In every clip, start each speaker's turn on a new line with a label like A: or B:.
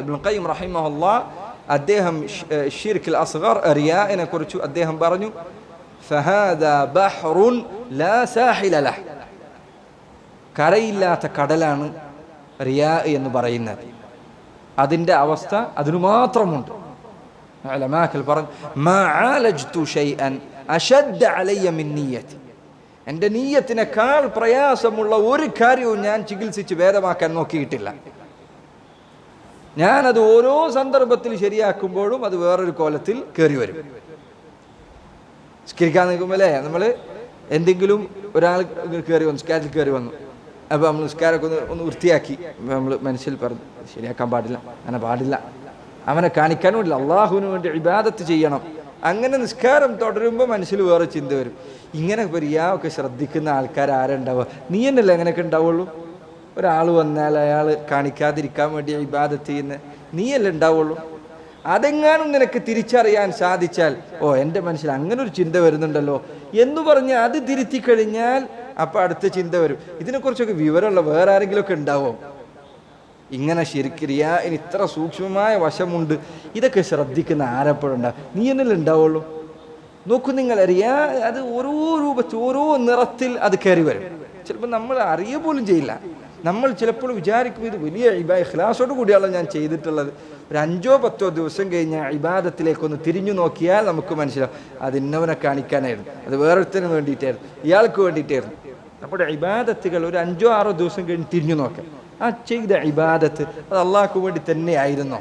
A: ഖയ്യിം റഹിമഹുല്ലാ അദ്ദേഹം ഷിർക്കിൽ അസ്ഗർ റിയാഇനെ കുറിച്ച് അദ്ദേഹം പറഞ്ഞു ബഹ്റുൻ ലാ സാഹില കരയില്ലാത്ത കടലാണ് റിയാ എന്ന് പറയുന്നത്. അതിന്റെ അവസ്ഥ അതിനു മാത്രമുണ്ട് എന്റെ നീയത്തിനേക്കാൾ പ്രയാസമുള്ള ഒരു കാര്യവും ഞാൻ ചികിത്സിച്ച് ഭേദമാക്കാൻ നോക്കിയിട്ടില്ല. ഞാനത് ഓരോ സന്ദർഭത്തിൽ ശരിയാക്കുമ്പോഴും അത് വേറൊരു കോലത്തിൽ കയറി വരും. നിസ്കരിക്കാൻ നിൽക്കുമ്പോഴേ നമ്മൾ എന്തെങ്കിലും ഒരാൾ കയറി വന്നു നിസ്കാരത്തിൽ കയറി വന്നു. അപ്പോൾ നമ്മൾ നിസ്കാരമൊക്കെ ഒന്ന് ഒന്ന് വൃത്തിയാക്കി. നമ്മൾ മനസ്സിൽ പറഞ്ഞു ശരിയാക്കാൻ പാടില്ല അങ്ങനെ പാടില്ല. അവനെ കാണിക്കാനുമില്ല അള്ളാഹുവിന് വേണ്ടി ഇബാദത്ത് ചെയ്യണം. അങ്ങനെ നിസ്കാരം തുടരുമ്പോൾ മനസ്സിൽ വേറെ ചിന്ത വരും. ഇങ്ങനെ പെരിയാ ഒക്കെ ശ്രദ്ധിക്കുന്ന ആൾക്കാർ ആരുണ്ടാവുക? നീ എന്നല്ലേ അങ്ങനെയൊക്കെ ഉണ്ടാവുള്ളൂ? ഒരാൾ വന്നാൽ അയാൾ കാണിക്കാതിരിക്കാൻ വേണ്ടി ഇബാദത്ത് ചെയ്യുന്ന നീയല്ലേ ഉണ്ടാവുള്ളൂ? അതെങ്ങാനും നിനക്ക് തിരിച്ചറിയാൻ സാധിച്ചാൽ ഓ എന്റെ മനസ്സിൽ അങ്ങനെ ഒരു ചിന്ത വരുന്നുണ്ടല്ലോ എന്ന് പറഞ്ഞ് അത് തിരുത്തി കഴിഞ്ഞാൽ അപ്പം അടുത്ത ചിന്ത വരും. ഇതിനെക്കുറിച്ചൊക്കെ വിവരമുള്ള വേറെ ആരെങ്കിലും ഒക്കെ ഉണ്ടാവോ? ഇങ്ങനെ ശരിക്കിരിയ ഇനി ഇത്ര സൂക്ഷ്മമായ വശമുണ്ട്. ഇതൊക്കെ ശ്രദ്ധിക്കുന്ന ആരെപ്പോഴുണ്ടാവും നീ എന്നല്ലേ ഉണ്ടാവുള്ളൂ. നോക്കൂ നിങ്ങൾ അറിയാ അത് ഓരോ രൂപത്തിൽ ഓരോ നിറത്തിൽ അത് കയറി വരും. ചിലപ്പോൾ നമ്മൾ അറിയ പോലും ചെയ്യില്ല. നമ്മൾ ചിലപ്പോൾ വിചാരിക്കും ഇത് വലിയ ഇബാ ഇഖ്ലാസോട് കൂടിയാണല്ലോ ഞാൻ ചെയ്തിട്ടുള്ളത്. ഒരു അഞ്ചോ പത്തോ ദിവസം കഴിഞ്ഞ ഇബാദത്തിലേക്കൊന്ന് തിരിഞ്ഞു നോക്കിയാൽ നമുക്ക് മനസ്സിലാവും. അത് ഇന്നവനെ കാണിക്കാനായിരുന്നു. അത് വേറൊരുത്തന് വേണ്ടിയിട്ടായിരുന്നു. ഇയാൾക്ക് വേണ്ടിയിട്ടായിരുന്നു. അപ്പോൾ ഇബാദത്തുകൾ ഒരു അഞ്ചോ ആറോ ദിവസം കഴിഞ്ഞ് തിരിഞ്ഞു നോക്കാം. ആ ചെയ്ത ഇബാദത്ത് അത് അള്ളാഹ്ക്ക് വേണ്ടി തന്നെയായിരുന്നോ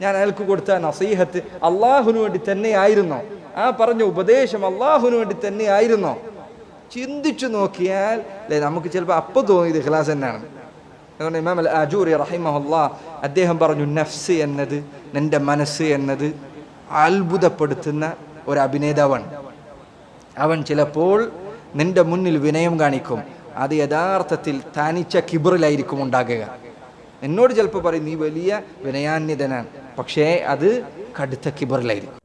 A: ഞാൻ അയാൾക്ക് കൊടുത്ത നസീഹത്ത് അള്ളാഹുവിന് വേണ്ടി തന്നെയായിരുന്നോ ആ പറഞ്ഞ ഉപദേശം അള്ളാഹുവിന് വേണ്ടി തന്നെയായിരുന്നോ ചിന്തിച്ചു നോക്കിയാൽ അല്ലെ നമുക്ക് ചിലപ്പോൾ അപ്പൊ തോന്നിയത് ഇഖ്ലാസ് തന്നെയാണ്. അതുകൊണ്ട് ഇമാം അൽ അജൂറി റഹിമഹുല്ല അദ്ദേഹം പറഞ്ഞു നഫ്സ് എന്നത് നിന്റെ മനസ്സ് എന്നത് അത്ഭുതപ്പെടുത്തുന്ന ഒരു അഭിനേതാവാണ്. അവൻ ചിലപ്പോൾ നിന്റെ മുന്നിൽ വിനയം കാണിക്കും. അത് യഥാർത്ഥത്തിൽ തനിച്ച കിബറിലായിരിക്കും ഉണ്ടാകുക. എന്നോട് ചിലപ്പോൾ പറയും നീ വലിയ വിനയാന്യതനാണ് പക്ഷേ അത് കടുത്ത കിബറിലായിരിക്കും.